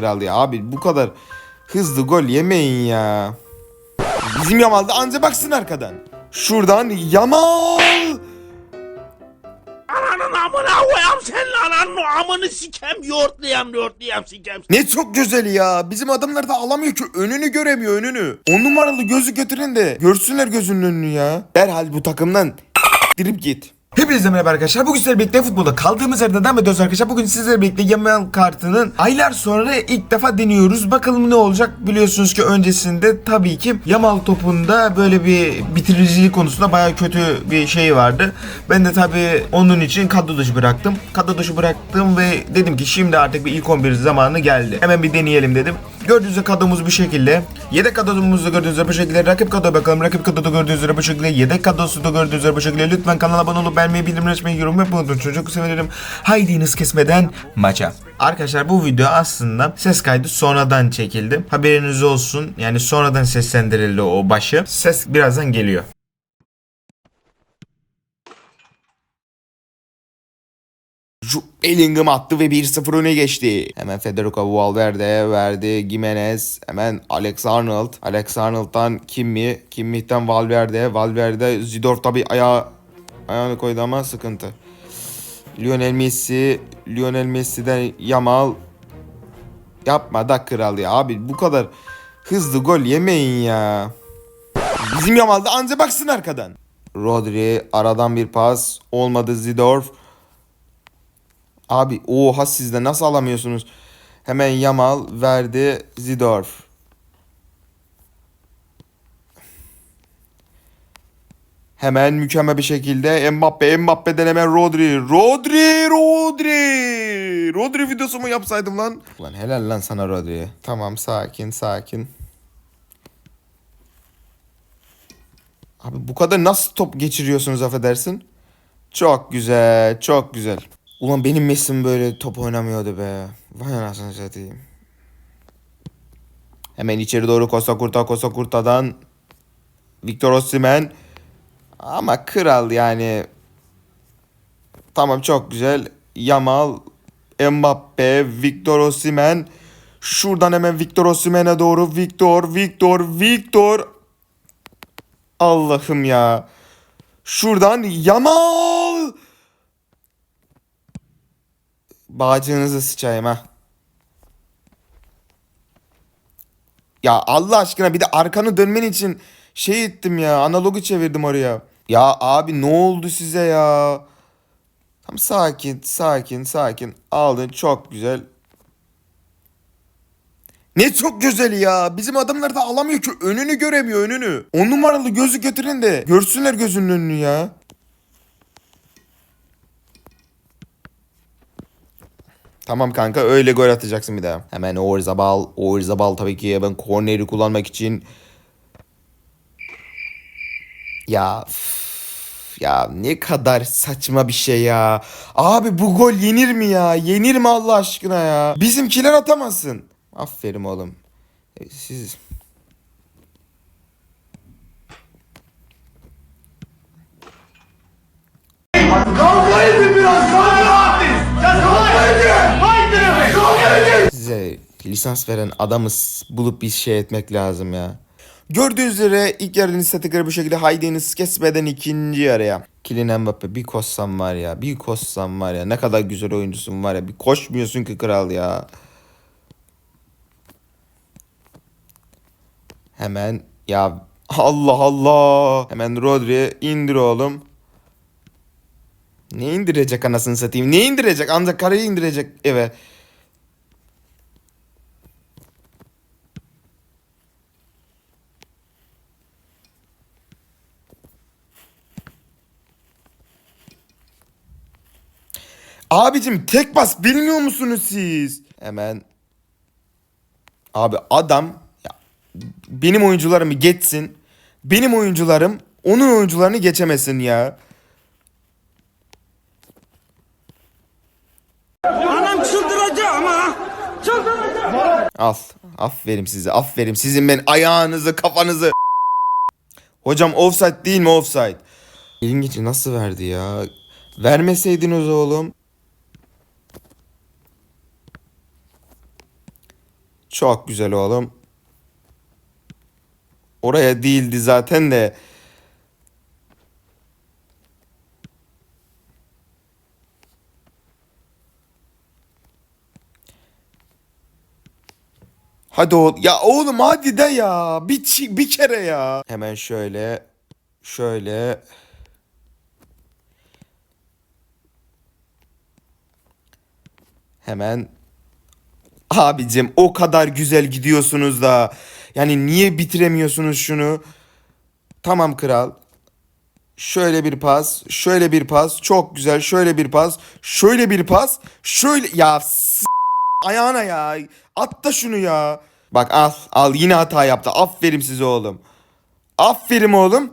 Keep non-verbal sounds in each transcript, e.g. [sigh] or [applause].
Kral ya abi bu kadar hızlı gol yemeyin ya. Bizim Yamal da anca baksın arkadan. Şuradan Yamal. Ananın amına koyam senin ananın amını sikem yoğurtlayam yoğurtlayam sikem. Ne çok güzel ya. Bizim adamlar da alamıyor ki önünü göremiyor önünü. On numaralı gözü götürün de görsünler gözünün önünü ya. Derhal bu takımdan [laughs] dirip git. Hepinize merhaba arkadaşlar. Bugün sizlerle birlikte futbolda kaldığımız yerden devam ediyoruz arkadaşlar. Bugün sizlerle birlikte Yamal kartının aylar sonra ilk defa deniyoruz. Bakalım ne olacak. Biliyorsunuz ki öncesinde tabii ki Yamal topunda böyle bir bitiriciliği konusunda baya kötü bir şey vardı. Ben de tabii onun için kadro dışı bıraktım. Kadro dışı bıraktım ve dedim ki şimdi artık bir ilk 11 zamanı geldi. Hemen bir deneyelim dedim. Gördüğünüz üzere kadromuz bu şekilde. Yedek kadromuzu da gördüğünüz üzere bu şekilde. Rakip kadroya bakalım. Rakip kadroda gördüğünüz üzere bu şekilde. Yedek kadrosu da gördüğünüz üzere bu şekilde. Lütfen kanala abone olup beğenmeyi, bildirimleri açmayı, yorum yapmayı unutmayın. Çok sevinirim. Haydi hız kesmeden maça. Arkadaşlar bu video aslında ses kaydı sonradan çekildi. Haberiniz olsun. Yani sonradan seslendirildi o başı. Ses birazdan geliyor. Bellingham attı ve 1-0 öne geçti. Hemen Federico Valverde verdi. Gimenez. Hemen Alex Arnold. Alex Arnold'dan Kimmi. Kimmi'den Valverde. Valverde Zidorf tabi ayağı ayağını koydu ama sıkıntı. Lionel Messi. Lionel Messi'den Yamal. Yapma da kral ya. Abi bu kadar hızlı gol yemeyin ya. Bizim Yamal da anca baksın arkadan. Rodri aradan bir pas. Olmadı Zidorf. Abi oha siz de nasıl alamıyorsunuz? Hemen Yamal verdi Zidorf. Hemen mükemmel bir şekilde Mbappe, Mbappe'den hemen Rodri. Rodri, Rodri. Rodri videosu mu yapsaydım lan? Ulan helal lan sana Rodri. Tamam sakin, sakin. Abi bu kadar nasıl top geçiriyorsunuz affedersin? Çok güzel, çok güzel. Ulan benim Messi'm böyle top oynamıyordu be. Vay anasını satayım. Hemen içeri doğru Costa Curta, Costa Curta'dan Victor Osimhen. Ama kral yani. Tamam çok güzel. Yamal, Mbappe, Victor Osimhen. Şuradan hemen Victor Osimhen'e doğru. Victor, Victor, Victor. Allah'ım ya. Şuradan Yamal. Bağcığınızı sıçayım ha. Ya Allah aşkına bir de arkanı dönmen için şey ettim ya. Analogu çevirdim oraya. Ya abi ne oldu size ya? Tam sakin, sakin, sakin. Aldın çok güzel. Ne çok güzel ya. Bizim adamlar da alamıyor ki. Önünü göremiyor önünü. On numaralı gözü götürün de görsünler gözünün önünü ya. Tamam kanka öyle gol atacaksın bir daha. Hemen Orzabal. Orzabal tabii ki ben korneri kullanmak için. Ya ya ne kadar saçma bir şey ya. Abi bu gol yenir mi ya? Yenir mi Allah aşkına ya? Bizimkiler atamasın. Aferin oğlum. Siz lisans veren adamı bulup bir şey etmek lazım ya. Gördüğünüz üzere ilk yarının istatikleri bu şekilde Haydi'niz kesmeden ikinci yarıya. Kylian Mbappe bir koşsam var ya bir koşsam var ya ne kadar güzel oyuncusun var ya bir koşmuyorsun ki kral ya. Hemen ya Allah Allah. Hemen Rodri indir oğlum. Ne indirecek anasını satayım? Ne indirecek? Ancak karayı indirecek eve. Abicim tek bas bilmiyor musunuz siz? Hemen. Abi adam ya, benim oyuncularımı geçsin. Benim oyuncularım onun oyuncularını geçemesin ya. Anam çıldıracak ama. Çıldıracak. Al. Aferin size. Aferin. Sizin ben ayağınızı, kafanızı. Hocam offside değil mi offside? İlginç nasıl verdi ya? Vermeseydiniz oğlum. Çok güzel oğlum. Oraya değildi zaten de. Hadi oğlum. Ya oğlum hadi de ya. Bir, bir kere ya. Hemen şöyle. Şöyle. Hemen. Abicim o kadar güzel gidiyorsunuz da. Yani niye bitiremiyorsunuz şunu? Tamam kral. Şöyle bir pas, şöyle bir pas, çok güzel. Şöyle bir pas, şöyle bir pas, şöyle ya s- ayağına ya. At da şunu ya. Bak al, al yine hata yaptı. Aferin size oğlum. Aferin oğlum.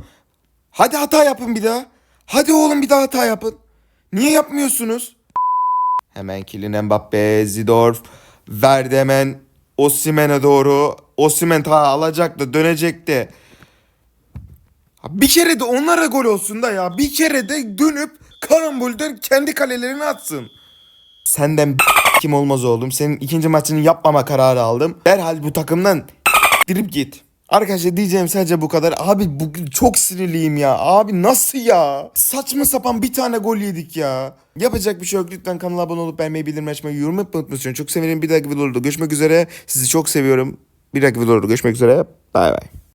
Hadi hata yapın bir daha. Hadi oğlum bir daha hata yapın. Niye yapmıyorsunuz? Hemen Kylian Mbappe, Zidorf verdi hemen Osimhen'e doğru. Osimhen ta alacaktı, dönecekti. Bir kere de onlara gol olsun da ya. Bir kere de dönüp karambolden kendi kalelerini atsın. Senden kim olmaz oğlum. Senin ikinci maçını yapmama kararı aldım. Derhal bu takımdan dirip git. Arkadaşlar diyeceğim sadece bu kadar. Abi bugün çok sinirliyim ya. Abi nasıl ya? Saçma sapan bir tane gol yedik ya. Yapacak bir şey yok. Lütfen kanala abone olup beğenmeyi, bildirim açmayı, yorum yapmayı unutmayın. Çok severim. Bir dahaki videoda görüşmek üzere. Sizi çok seviyorum. Bir dahaki videoda görüşmek üzere. Bay bay.